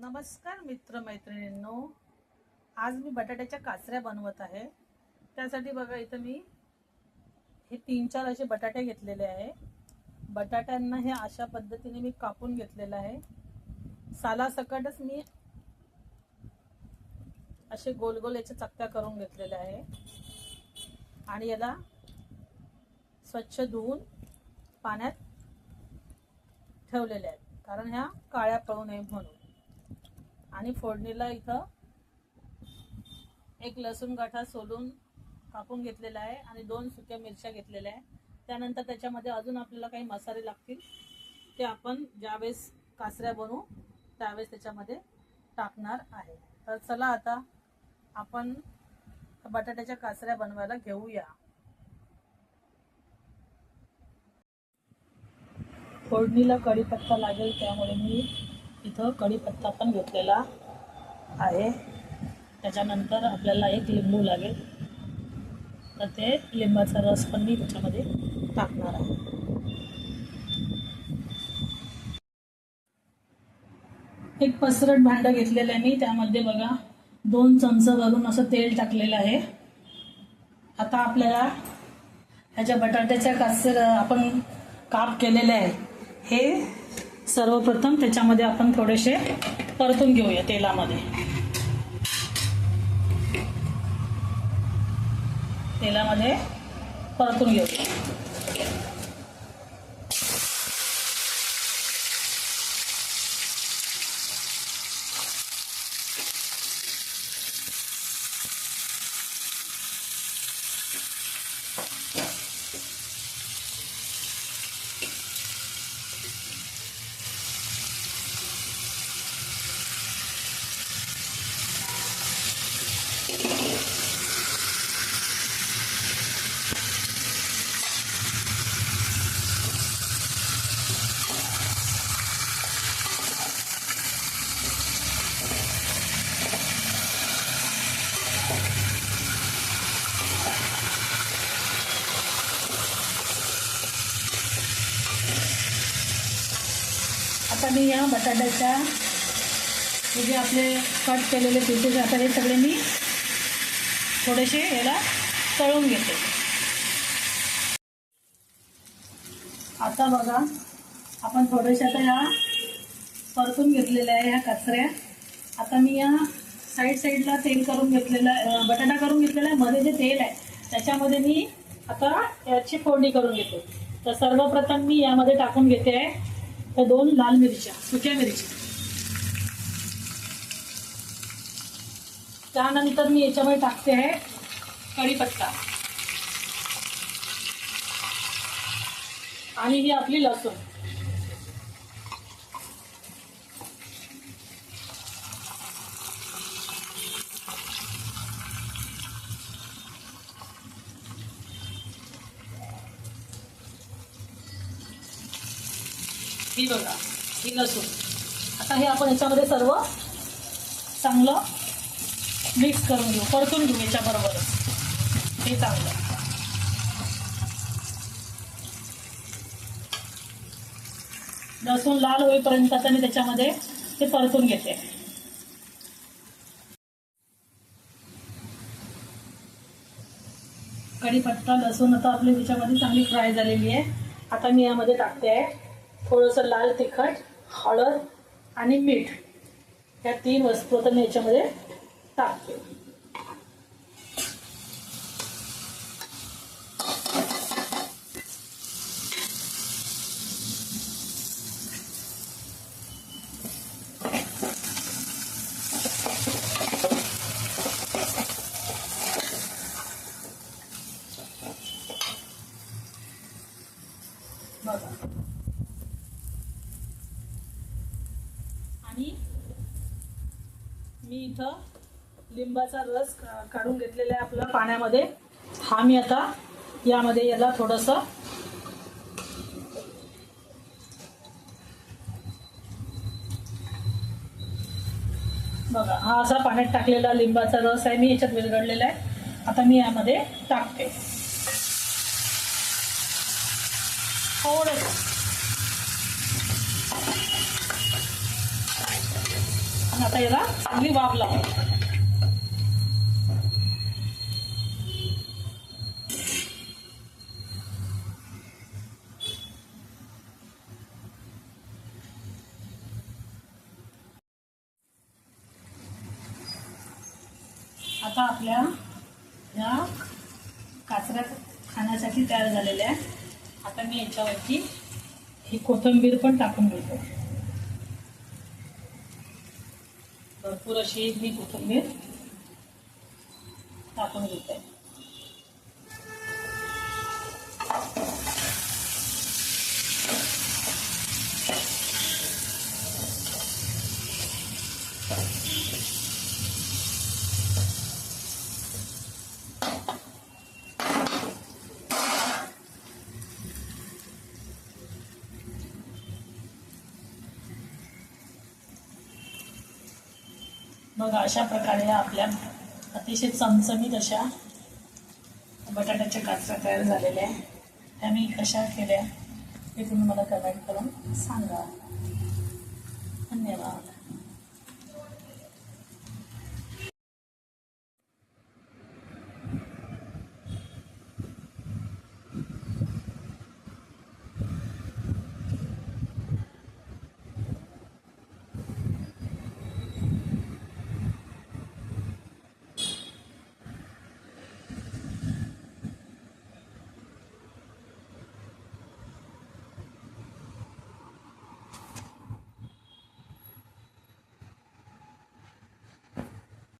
नमस्कार मित्र मैत्रिणींनो आज मी बटाट्याच्या काचऱ्या बनवत आहे. त्यासाठी बघा इथं मी हे तीन चार असे बटाटे घेतलेले आहे. बटाट्यांना हे अशा पद्धतीने मी कापून घेतलेलं आहे. सालासकटच मी असे गोल गोल याच्या चकत्या करून घेतलेल्या आहे. आणि याला स्वच्छ धुवून पाण्यात ठेवलेल्या आहेत. कारण ह्या काळ्या पळू नये म्हणून. आणि फोडणीला इथं एक लसूण गाठा सोलून कापून घेतलेला आहे आणि दोन सुक्या मिरच्या घेतलेल्या आहे. त्यानंतर त्याच्यामध्ये अजून आपल्याला काही मसाले लागतील ते आपण ज्यावेळेस कासऱ्या बनवू त्यावेळेस त्याच्यामध्ये टाकणार आहे. तर चला आता आपण बटाट्याच्या कासऱ्या बनवायला घेऊया. फोडणीला कढीपत्ता लागेल त्यामुळे मी इथं कढीपत्ता पण घेतलेला आहे. त्याच्यानंतर आपल्याला एक लिंबू लागेल. तर ते लिंबाचा रस पण मी त्याच्यामध्ये टाकणार आहे. एक पसरट भांडं घेतलेलं आहे मी. त्यामध्ये बघा दोन चमचं भरून असं तेल टाकलेलं आहे. आता आपल्याला ह्याच्या बटाट्याच्या कासेर आपण काप केलेले आहे. हे सर्वप्रथम त्याच्यामध्ये आपण थोडेसे परतून घेऊया तेलामध्ये. तेलामध्ये परतून घेऊया. आता मी या बटाट्याच्या हे जे आपले कट केलेले पीसेस आता हे सगळे मी थोडेसे याला तळून घेते. आता बघा आपण थोडेसे आता ह्या परतून घेतलेल्या आहे ह्या कचऱ्या. आता मी या साईड साईडला तेल करून घेतलेलं आहे, बटाटा करून घेतलेला आहे मध्ये जे तेल आहे त्याच्यामध्ये मी आता याची फोडणी करून घेते. तर सर्वप्रथम मी यामध्ये टाकून घेते आहे. त्या दोन लाल मिरच्या सुक्या मिरच्या. त्यानंतर मी याच्यामध्ये टाकते आहे कढीपत्ता. आणि ही आपली लसूण. ही बघा ही लसूण. आता हे आपण याच्यामध्ये सर्व चांगलं मिक्स करून घेऊ परतून घेऊ याच्याबरोबरच. हे चांगलं. लसूण लाल होईपर्यंत आता मी त्याच्यामध्ये ते परतून घेते. कढीपत्ता लसूण आता आपली त्याच्यामध्ये चांगली फ्राय झालेली आहे. आता मी यामध्ये टाकते. आहे थोडंसं लाल तिखट हळद आणि मीठ. या तीन वस्तू आता मी याच्यामध्ये टाकते. आणि मी इथं लिंबाचा रस काढून घेतलेला आहे आपल्या पाण्यामध्ये. हा मी आता यामध्ये याला थोडंसं बघा हा असा पाण्यात टाकलेला लिंबाचा रस आहे. मी याच्यात विरघडलेला आहे. आता मी यामध्ये टाकते. थोडंसं. आपण आता याला चांगली वाफ लावू. आता आपल्या ह्या काचऱ्या खाण्यासाठी तयार झालेल्या आहे. आता मी याच्यावरती ही कोथिंबीर पण टाकून घेतो. भरपूर अशी मी कोथिंबीर टाकून घेते. मग अशा प्रकारे आपल्या अतिशय चमचमीत अशा बटाट्याच्या काचऱ्या तयार झालेल्या आहे त्या मी कशा केल्या हे तुम्ही मला कमेंट करून सांगा. धन्यवाद.